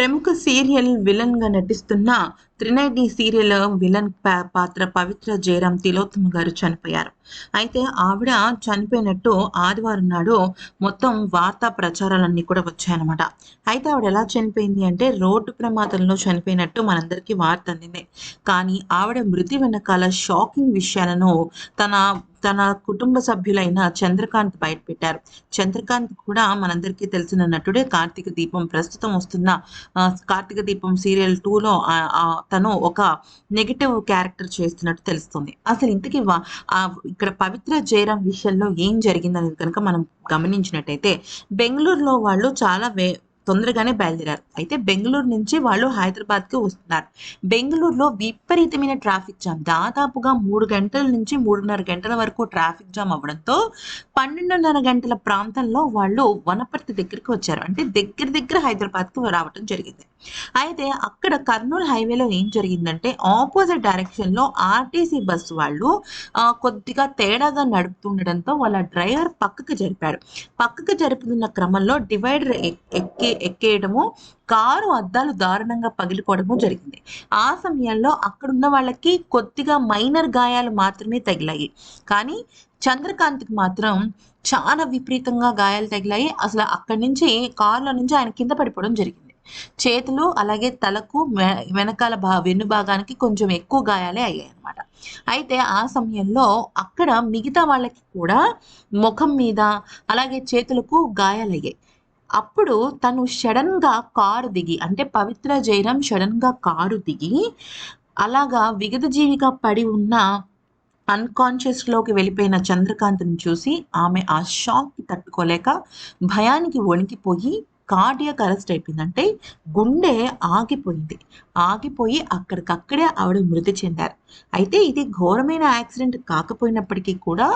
ప్రముఖ సీరియల్ విలన్గా నటిస్తున్న త్రినైటి సీరియల్ విలన్ పాత్ర పవిత్ర జయరాం తిలోత్తమ గారు చనిపోయారు. అయితే ఆవిడ చనిపోయినట్టు ఆదివారం నాడు మొత్తం వార్తా ప్రచారాలన్నీ కూడా వచ్చాయన్నమాట. అయితే ఆవిడ ఎలా చనిపోయింది అంటే రోడ్డు ప్రమాదంలో చనిపోయినట్టు మనందరికీ వార్త అందింది. కానీ ఆవిడ మృతి వెనకాల షాకింగ్ విషయాలను తన తన కుటుంబ సభ్యులైన చంద్రకాంత్ బయటపెట్టారు. చంద్రకాంత్ కూడా మనందరికీ తెలిసిన నటుడే కార్తీక దీపం. ప్రస్తుతం వస్తున్న కార్తీక దీపం సీరియల్ టూలో తను ఒక నెగిటివ్ క్యారెక్టర్ చేస్తున్నట్టు తెలుస్తుంది. అసలు ఇంతకీ వా- ఇక్కడ పవిత్ర జయరాం విషయంలో ఏం జరిగిందనేది కనుక మనం గమనించినట్టయితే బెంగళూరులో వాళ్ళు చాలా వే తొందరగానే బయలుదేరారు. అయితే బెంగళూరు నుంచి వాళ్ళు హైదరాబాద్కి వస్తున్నారు. బెంగళూరులో విపరీతమైన ట్రాఫిక్ జామ్. దాదాపుగా మూడు గంటల నుంచి మూడున్నర గంటల వరకు ట్రాఫిక్ జామ్ అవ్వడంతో పన్నెండున్నర గంటల ప్రాంతంలో వాళ్ళు వనపర్తి దగ్గరికి వచ్చారు. అంటే దగ్గర దగ్గర హైదరాబాద్కి రావటం జరిగింది. అయితే అక్కడ కర్నూలు హైవేలో ఏం జరిగిందంటే ఆపోజిట్ డైరెక్షన్లో ఆర్టీసీ బస్సు వాళ్ళు కొద్దిగా తేడాగా నడుపుతుండడంతో వాళ్ళ డ్రైవర్ పక్కకు జరిపాడు. పక్కకు జరుపుతున్న క్రమంలో డివైడర్ ఎక్కే ఎక్కేయడము కారు అద్దాలు దారుణంగా పగిలిపోవడము జరిగింది. ఆ సమయంలో అక్కడున్న వాళ్ళకి కొద్దిగా మైనర్ గాయాలు మాత్రమే తగిలాయి. కానీ చంద్రకాంత్కి మాత్రం చాలా విపరీతంగా గాయాలు తగిలాయి. అసలు అక్కడి నుంచి కారులో నుంచి ఆయన కింద పడిపోవడం జరిగింది. చేతులు అలాగే తలకు వెనకాల భా వెన్ను భాగానికి కొంచెం ఎక్కువ గాయాలే అయ్యాయి అనమాట అయితే ఆ సమయంలో అక్కడ మిగతా వాళ్ళకి కూడా ముఖం మీద అలాగే చేతులకు గాయాలయ్యాయి. అప్పుడు తను సడన్గా కారు దిగి అంటే పవిత్ర జయరాం సడన్గా కారు దిగి అలాగా విగతజీవిగా పడి ఉన్న అన్కాన్షియస్లోకి వెళ్ళిపోయిన చంద్రకాంత్ని చూసి ఆమె ఆ షాక్కి తట్టుకోలేక భయానికి వణికిపోయి కార్డియక్ అరెస్ట్ అయిపోయింది అంటే గుండె ఆగిపోయింది. ఆగిపోయి అక్కడికక్కడే ఆవిడ మృతి చెందారు. అయితే ఇది ఘోరమైన యాక్సిడెంట్ కాకపోయినప్పటికీ కూడా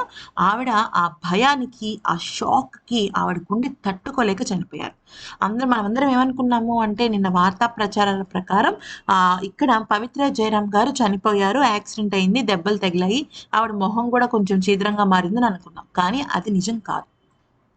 ఆవిడ ఆ భయానికి ఆ షాక్కి ఆవిడ గుండె తట్టుకోలేక చనిపోయారు. అందరం మనమందరం ఏమనుకున్నాము అంటే నిన్న వార్తా ప్రచారాల ప్రకారం ఇక్కడ పవిత్ర జయరామ్ గారు చనిపోయారు యాక్సిడెంట్ అయింది దెబ్బలు తగిలాయి ఆవిడ మొహం కూడా కొంచెం చీద్రంగా మారిందని అనుకున్నాం. కానీ అది నిజం కాదు.